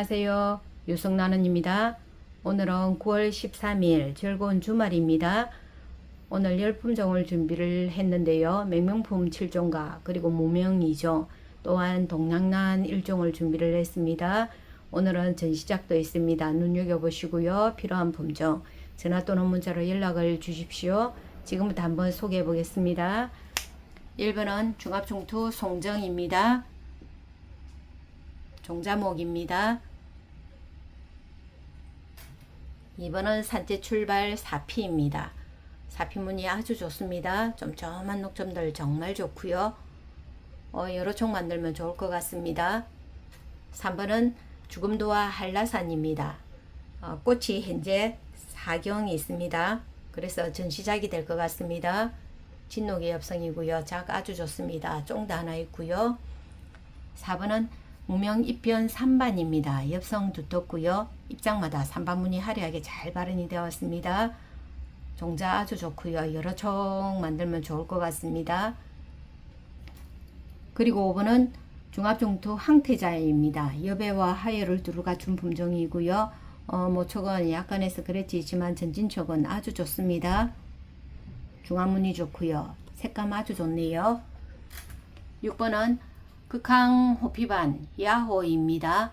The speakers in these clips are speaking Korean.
안녕하세요. 유성나는입니다. 오늘은 9월 13일 즐거운 주말입니다. 오늘 열품종을 준비를 했는데요. 맹명품 7종과 그리고 무명 2종 또한 동양난 1종을 준비를 했습니다. 오늘은 전시작도 있습니다. 눈여겨보시고요. 필요한 품종 전화 또는 문자로 연락을 주십시오. 지금부터 한번 소개해 보겠습니다. 1번은 중합중투 송정입니다. 종자목입니다. 2번은 산재 출발 사피입니다. 사피 무늬 아주 좋습니다. 점점한 녹점들 정말 좋고요. 어, 여러 총 만들면 좋을 것 같습니다. 3번은 죽음도와 한라산입니다. 어, 꽃이 현재 사경이 있습니다. 그래서 전시작이 될 것 같습니다. 진녹의 엽성이고요. 작 아주 좋습니다. 쫑도 하나 있고요. 4번은 무명 입변 3반입니다. 엽성 두텁고요. 입장마다 3반문이 화려하게 잘 발현이 되었습니다. 종자 아주 좋고요. 여러 총 만들면 좋을 것 같습니다. 그리고 5번은 중합종토 항태자입니다. 여배와 하열을 두루 갖춘 품종이고요. 어, 모촉은 약간해서 그랬지만 전진촉은 아주 좋습니다. 중화문이 좋고요. 색감 아주 좋네요. 6번은 극항 호피반 야호입니다.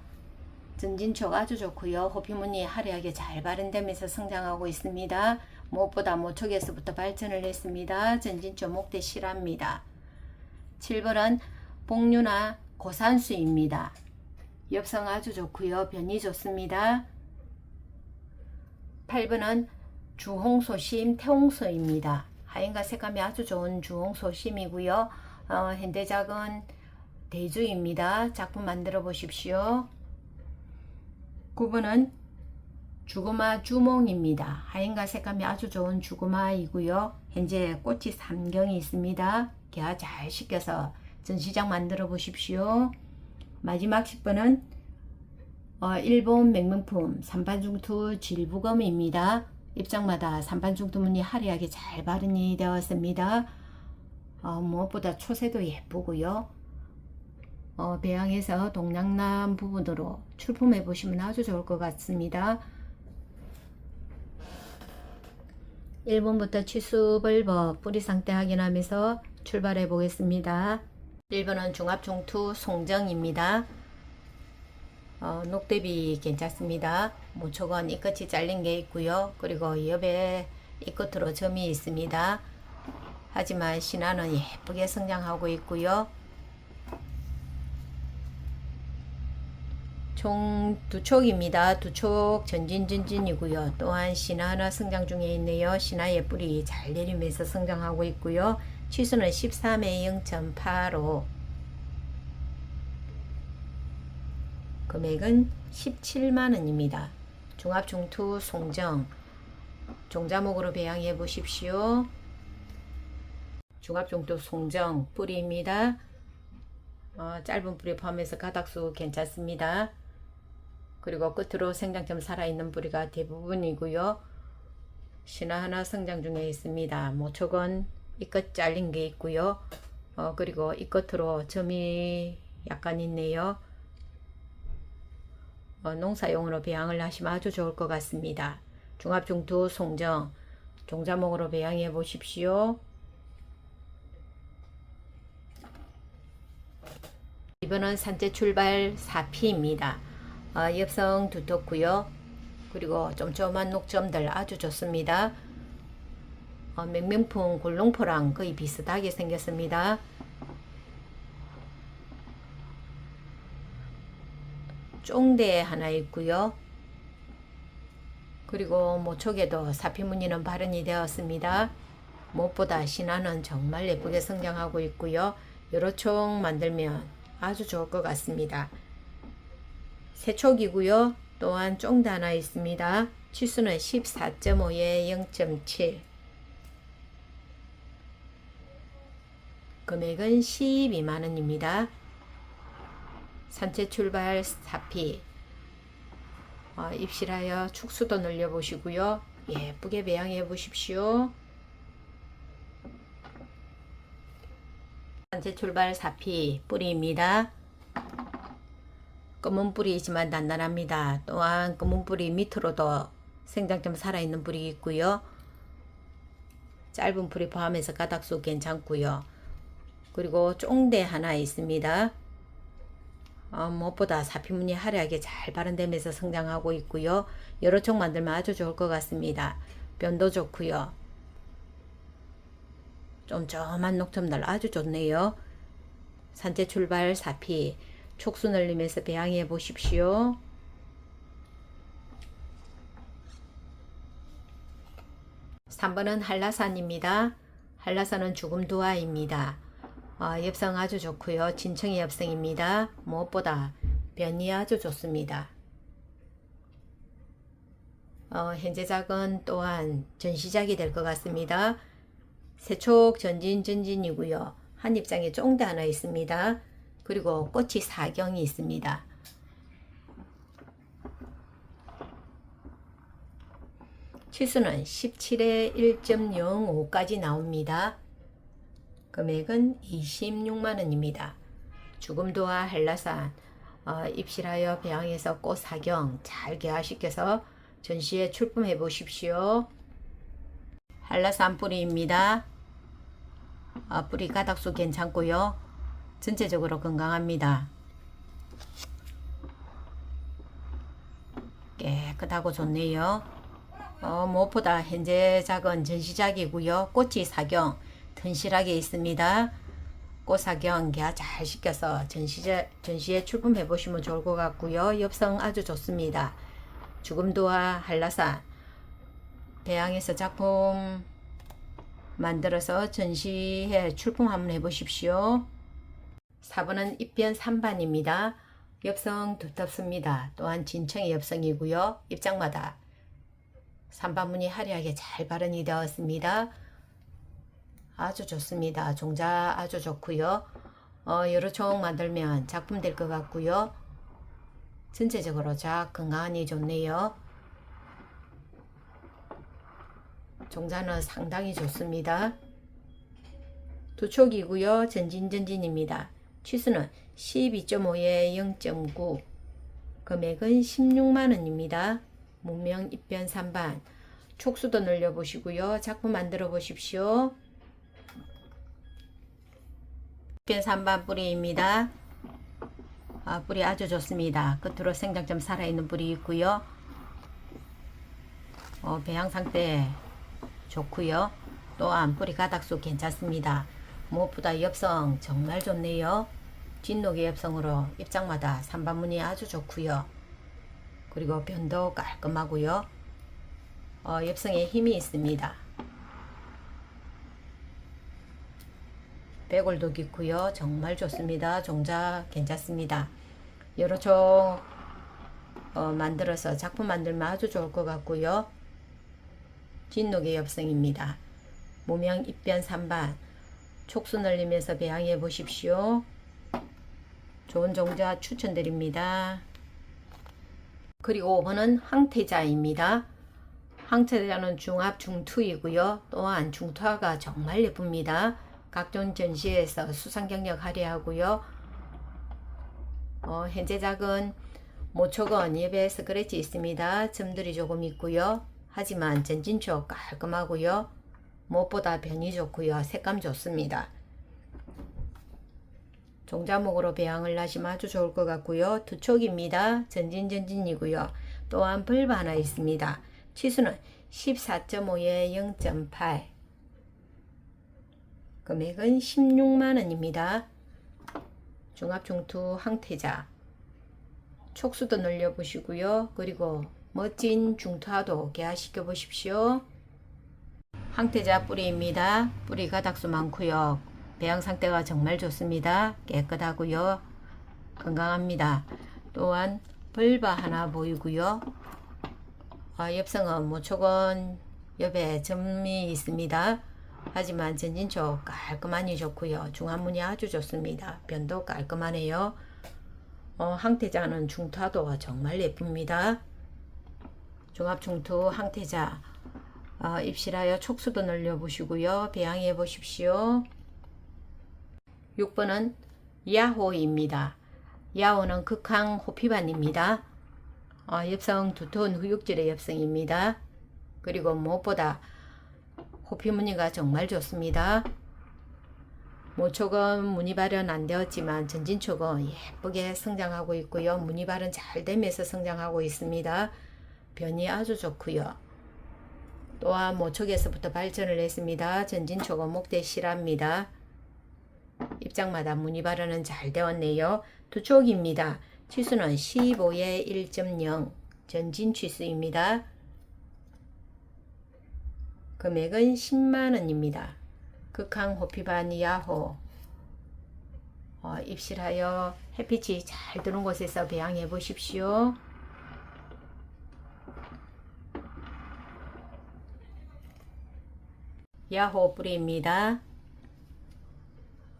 전진촉 아주 좋고요. 호피무늬 화려하게 잘 발현되면서 성장하고 있습니다. 무엇보다 모촉에서부터 발전을 했습니다. 전진촉 목대 실합니다. 7번은 복류나 고산수입니다. 엽성 아주 좋고요. 변이 좋습니다. 8번은 주홍소심 태홍소입니다. 하얀과 색감이 아주 좋은 주홍소심이고요. 어, 현대작은 대주입니다. 작품 만들어 보십시오. 9번은 주구마 주몽입니다. 하얀과 색감이 아주 좋은 주구마이고요. 현재 꽃이 삼경이 있습니다. 개화 잘 시켜서 전시장 만들어 보십시오. 마지막 10번은 어, 일본 맹명품 삼반중투 질부검입니다. 입장마다 삼반중투 무늬 화려하게 잘 발현이 되었습니다. 어, 무엇보다 초세도 예쁘고요. 어, 배양해서 동양남 부분으로 출품해 보시면 아주 좋을 것 같습니다. 1번부터 치수벌버 뿌리 상태 확인하면서 출발해 보겠습니다. 1번은 중합중투 송정입니다. 어, 녹대비 괜찮습니다. 모촉은 이 끝이 잘린 게 있고요. 그리고 옆에 이 끝으로 점이 있습니다. 하지만 신화는 예쁘게 성장하고 있고요. 총 두 촉입니다. 두 촉 전진 전진이고요. 또한 신화 하나 성장 중에 있네요. 신화의 뿌리 잘 내리면서 성장하고 있고요. 치수는 13에 0.85 금액은 17만원입니다. 종합중투 송정 종자목으로 배양해 보십시오. 종합중투 송정 뿌리입니다. 어, 짧은 뿌리 포함해서 가닥수 괜찮습니다. 그리고 끝으로 생장점 살아있는 뿌리가 대부분이고요. 신화 하나 성장 중에 있습니다. 모촉은 이끝 잘린 게 있고요. 어, 그리고 이 끝으로 점이 약간 있네요. 어, 농사용으로 배양을 하시면 아주 좋을 것 같습니다. 중합중투 송정 종자목으로 배양해 보십시오. 이번은 산재 출발 4피입니다. 어, 엽성 두텁고요. 그리고 쫌쫌한 녹점들 아주 좋습니다. 어, 맹명품 골롱포랑 거의 비슷하게 생겼습니다. 쫑대 하나 있고요. 그리고 모촉에도 사피무늬는 발현이 되었습니다. 무엇보다 신화는 정말 예쁘게 성장하고 있고요. 여러 총 만들면 아주 좋을 것 같습니다. 세촉이고요. 또한 쫑도 하나 있습니다. 치수는 14.5에 0.7 금액은 12만원입니다. 산채 출발 4피 어, 입실하여 축수도 늘려 보시고요. 예쁘게 배양해 보십시오. 산채 출발 4피 뿌리입니다. 검은 뿌리이지만 단단합니다. 또한 검은 뿌리 밑으로도 생장 좀 살아있는 뿌리 있고요. 짧은 뿌리 포함해서 가닥수 괜찮고요. 그리고 쫑대 하나 있습니다. 어, 무엇보다 사피무늬 화려하게 잘 발현되면서 성장하고 있고요. 여러 쪽 만들면 아주 좋을 것 같습니다. 변도 좋고요. 쫌쫌한 녹점들 아주 좋네요. 산재 출발 사피 촉수 늘리면서 배양해 보십시오. 삼번은 한라산입니다. 한라산은 죽음 두아입니다. 어, 엽성 아주 좋고요. 진청의 엽성입니다. 무엇보다 변이 아주 좋습니다. 어, 현재 작은 또한 전시작이 될 것 같습니다. 세촉 전진 전진이고요. 한 입장에 쫑대 하나 있습니다. 그리고 꽃이 사경이 있습니다. 치수는 17에 1.05까지 나옵니다. 금액은 26만원입니다. 죽음도와 한라산 어, 입실하여 배양해서 꽃 사경 잘 개화시켜서 전시에 출품해 보십시오. 한라산 뿌리입니다. 어, 뿌리 가닥수 괜찮고요. 전체적으로 건강합니다. 깨끗하고 좋네요. 어, 무엇보다 현재 작은 전시작이고요. 꽃이 사경 튼실하게 있습니다. 꽃 사경 개화 잘 시켜서 전시제, 전시에 출품해 보시면 좋을 것 같고요. 엽성 아주 좋습니다. 죽음도와 한라산 배양해서 작품 만들어서 전시해 출품 한번 해보십시오. 4번은 입변 3반입니다. 엽성 두텁습니다. 또한 진청의 엽성이고요. 입장마다 3반 문이 화려하게 잘 발현이 되었습니다. 아주 좋습니다. 종자 아주 좋고요. 어, 여러 총 만들면 작품 될 것 같고요. 전체적으로 작 건강하니 좋네요. 종자는 상당히 좋습니다. 두 촉이고요. 전진전진입니다. 치수는 12.5에 0.9 금액은 16만원입니다. 무명 입변 3반 촉수도 늘려보시고요. 작품 만들어 보십시오. 입변 3반 뿌리입니다. 아, 뿌리 아주 좋습니다. 끝으로 생장점 살아있는 뿌리 있고요. 어, 배양 상태 좋고요. 또한 뿌리 가닥수 괜찮습니다. 무엇보다 엽성 정말 좋네요. 진녹의 엽성으로 입장마다 산반문이 아주 좋고요. 그리고 변도 깔끔하고요. 어, 엽성에 힘이 있습니다. 배골도 깊고요. 정말 좋습니다. 종자 괜찮습니다. 여러 종 어, 만들어서 작품 만들면 아주 좋을 것 같고요. 진녹의 엽성입니다. 무명 입변 3반 촉수 늘리면서 배양해 보십시오. 좋은 종자 추천드립니다. 그리고 5번은 항태자입니다. 항태자는 중합 중투이고요. 또한 중투화가 정말 예쁩니다. 각종 전시에서 수상 경력 할애하고요. 어, 현재 작은 모촉은 예배 스크래치 있습니다. 점들이 조금 있고요. 하지만 전진촉 깔끔하고요. 무엇보다 변이 좋고요. 색감 좋습니다. 종자목으로 배양을 하시면 아주 좋을 것 같고요. 두 촉입니다. 전진전진이고요. 또한 벌브 하나 있습니다. 치수는 14.5에 0.8 금액은 16만원입니다. 중합중투 항태자 촉수도 늘려보시고요. 그리고 멋진 중투화도 개화시켜 보십시오. 항태자 뿌리입니다. 뿌리 가닥수 많고요. 배양 상태가 정말 좋습니다. 깨끗하고요. 건강합니다. 또한 벌바 하나 보이고요. 아, 엽성은 모촉은 옆에 점이 있습니다. 하지만 전진촉 깔끔하니 좋고요. 중안문이 아주 좋습니다. 변도 깔끔하네요. 어, 항태자는 중타도 정말 예쁩니다. 종합중투 항태자 어, 입실하여 촉수도 늘려보시고요. 배양해 보십시오. 6번은 야호입니다. 야호는 극항 호피반입니다. 어, 엽성 두터운 후육질의 엽성입니다. 그리고 무엇보다 호피 무늬가 정말 좋습니다. 모촉은 무늬 발현 안 되었지만 전진촉은 예쁘게 성장하고 있고요. 무늬 발현 잘 되면서 성장하고 있습니다. 변이 아주 좋고요. 또한 모촉에서부터 발전을 했습니다. 전진촉은 목대 실합니다. 입장마다 무늬 발현은 잘 되었네요. 두 촉입니다. 치수는 15에 1.0 전진 치수입니다. 금액은 10만원입니다. 극항 호피반 야호 어, 입실하여 햇빛이 잘 드는 곳에서 배양해 보십시오. 야호 뿌리입니다.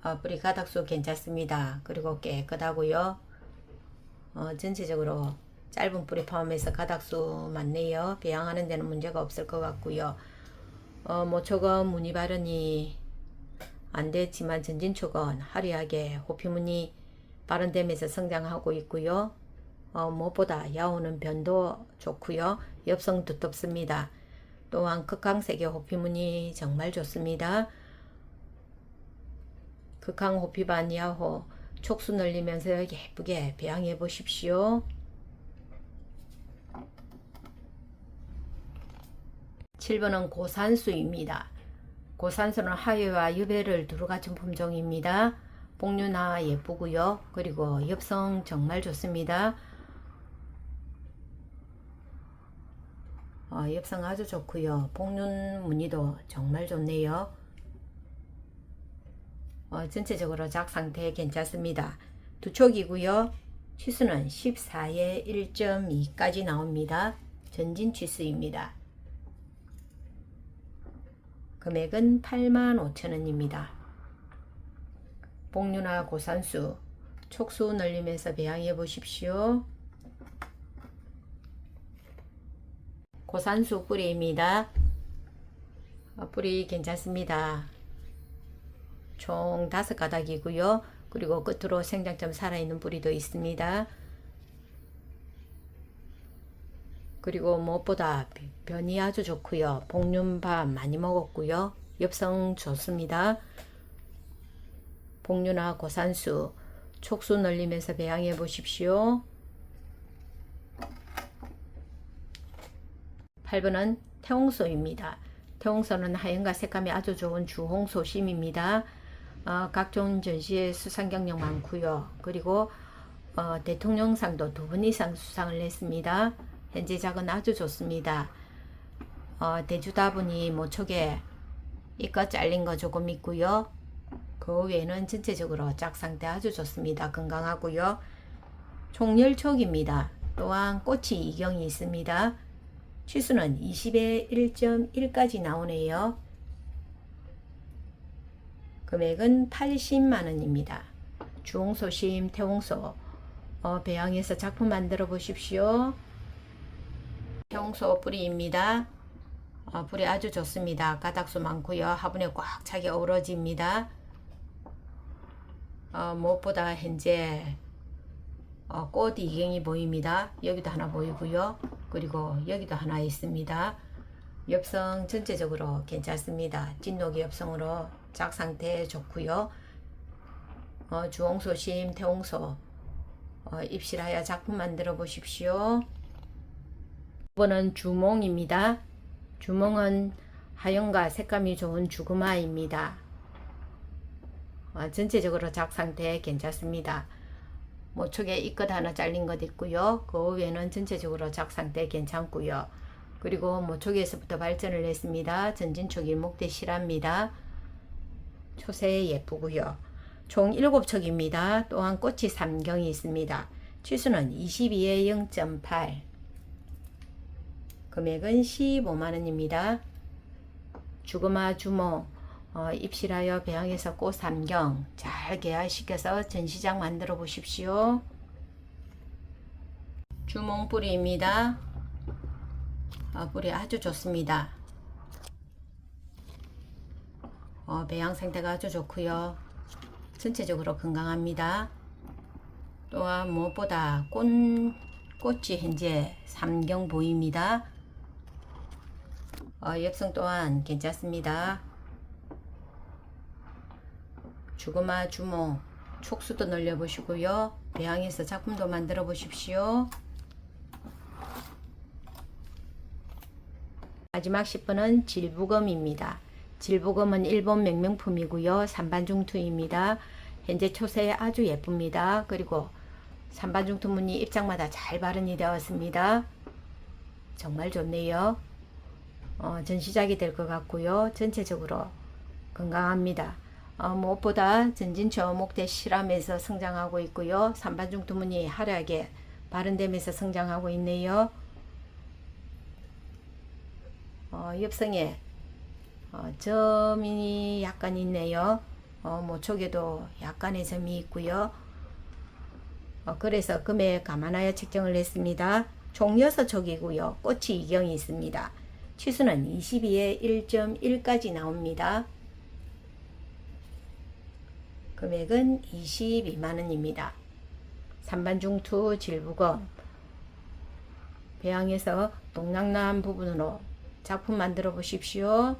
어, 뿌리 가닥수 괜찮습니다. 그리고 깨끗하고요. 어, 전체적으로 짧은 뿌리 포함해서 가닥수 많네요. 배양하는 데는 문제가 없을 것 같고요. 어, 모촉은 무늬 발현이 안 됐지만 전진촉은 화려하게 호피무늬 발현되면서 성장하고 있고요. 어, 무엇보다 야호는 변도 좋고요. 엽성 두텁습니다. 또한 극강색의 호피무늬 정말 좋습니다. 극강 호피반 야호 촉수 늘리면서 예쁘게 배양해 보십시오. 7번은 고산수입니다. 고산수는 하회와 유배를 두루 갖춘 품종입니다. 복류나 예쁘고요. 그리고 엽성 정말 좋습니다. 어, 엽성 아주 좋고요. 복륜 무늬도 정말 좋네요. 어, 전체적으로 작 상태 괜찮습니다. 두 촉이고요. 치수는 14에 1.2까지 나옵니다. 전진 치수입니다. 금액은 85,000원입니다. 복류나 고산수, 촉수 늘리면서 배양해 보십시오. 고산수 뿌리입니다. 어, 뿌리 괜찮습니다. 총 다섯 가닥이고요. 그리고 끝으로 생장점 살아있는 뿌리도 있습니다. 그리고 무엇보다 변이 아주 좋고요. 복륜밥 많이 먹었고요. 엽성 좋습니다. 복륜화 고산수 촉수 늘리면서 배양해 보십시오. 8번은 태홍소입니다. 태홍소는 하얀과 색감이 아주 좋은 주홍소 심입니다. 어, 각종 전시에 수상 경력 많고요. 그리고 어, 대통령상도 두 번 이상 수상을 했습니다. 현재 작은 아주 좋습니다. 어, 대주다분이 모촉에 이껏 잘린 거 조금 있고요. 그 외에는 전체적으로 짝 상태 아주 좋습니다. 건강하고요. 총열촉입니다. 또한 꽃이 이경이 있습니다. 치수는 20에 1.1까지 나오네요. 금액은 80만 원입니다. 주홍소심, 태홍소, 어, 배양해서 작품 만들어 보십시오. 태홍소 뿌리입니다. 어, 뿌리 아주 좋습니다. 가닥수 많고요. 화분에 꽉 차게 어우러집니다. 어, 무엇보다 현재 어, 꽃 이경이 보입니다. 여기도 하나 보이고요. 그리고 여기도 하나 있습니다. 엽성 전체적으로 괜찮습니다. 진녹이 엽성으로 작 상태 좋고요. 어, 주홍소심, 태홍소 어, 입실하여 작품 만들어 보십시오. 이번은 주몽입니다. 주몽은 하얀과 색감이 좋은 주구마입니다. 어, 전체적으로 작 상태 괜찮습니다. 모촉에 이끝 하나 잘린 것 있고요. 그 외에는 전체적으로 작 상태 괜찮고요. 그리고 모촉에서부터 발전을 했습니다. 전진촉이 목대 실합니다. 초세 예쁘고요. 총 7촉입니다. 또한 꽃이 3경이 있습니다. 치수는 22에 0.8 금액은 15만원입니다. 주거마 주모 어, 입실하여 배양해서 꽃 3경 잘 개화시켜서 전시장 만들어 보십시오. 주몽뿌리입니다. 어, 뿌리 아주 좋습니다. 어, 배양 상태가 아주 좋고요. 전체적으로 건강합니다. 또한 무엇보다 꽃, 꽃이 현재 삼경 보입니다. 어, 엽성 또한 괜찮습니다. 주거마 주몽 촉수도 늘려 보시고요. 배양해서 작품도 만들어 보십시오. 마지막 10번은 질부검입니다. 질부검은 일본 명명품이고요. 산반중투입니다. 현재 초세에 아주 예쁩니다. 그리고 산반중투 무늬 입장마다 잘 발현이 되었습니다. 정말 좋네요. 어, 전시작이 될 것 같고요. 전체적으로 건강합니다. 어, 무엇보다 전진초 목대 실함에서 성장하고 있고요. 산반중투 무늬 화려하게 발현되면서 성장하고 있네요. 어, 엽성에 어, 점이 약간 있네요. 어, 모촉에도 약간의 점이 있고요. 어, 그래서 금액 감안하여 책정을 했습니다. 총 6촉이고요. 꽃이 이경이 있습니다. 치수는 22에 1.1까지 나옵니다. 금액은 22만원입니다. 산반중투 질부검 배양해서 동남남 부분으로 작품 만들어 보십시오.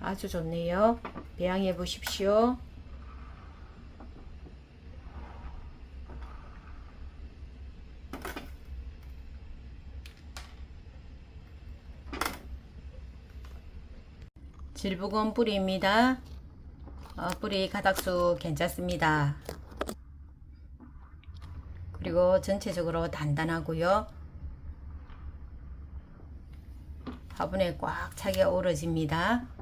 아주 좋네요. 배양해 보십시오. 질부건 뿌리입니다. 어, 뿌리 가닥수 괜찮습니다. 그리고 전체적으로 단단하고요. 화분에 꽉 차게 오러집니다.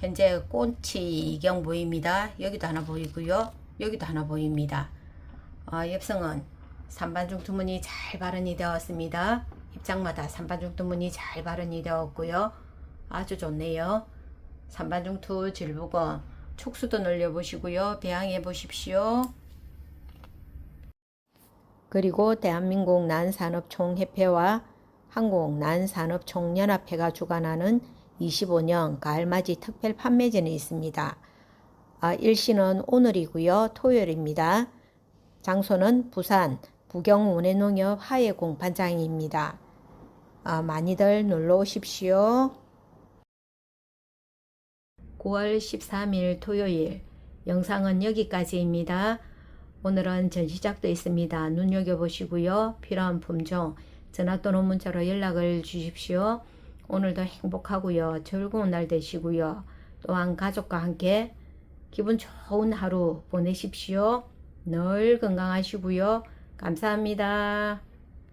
현재 꽃이 이경 보입니다. 여기도 하나 보이고요. 여기도 하나 보입니다. 어, 엽성은 산반중 투문이 잘 발현이 되었습니다. 입장마다 산반중 투문이 잘 발현이 되었고요. 아주 좋네요. 산반중 투 질부건 촉수도 늘려보시고요. 배양해 보십시오. 그리고 대한민국 난산업총협회와 한국난산업총연합회가 주관하는 25년 가을맞이 특별 판매전이 있습니다. 아, 일시는 오늘이고요. 토요일입니다. 장소는 부산 부경운해농협 화해공판장입니다. 아, 많이들 놀러 오십시오. 9월 13일 토요일 영상은 여기까지입니다. 오늘은 전시작도 있습니다. 눈여겨보시고요. 필요한 품종 전화 또는 문자로 연락을 주십시오. 오늘도 행복하고요. 즐거운 날 되시고요. 또한 가족과 함께 기분 좋은 하루 보내십시오. 늘 건강하시고요. 감사합니다.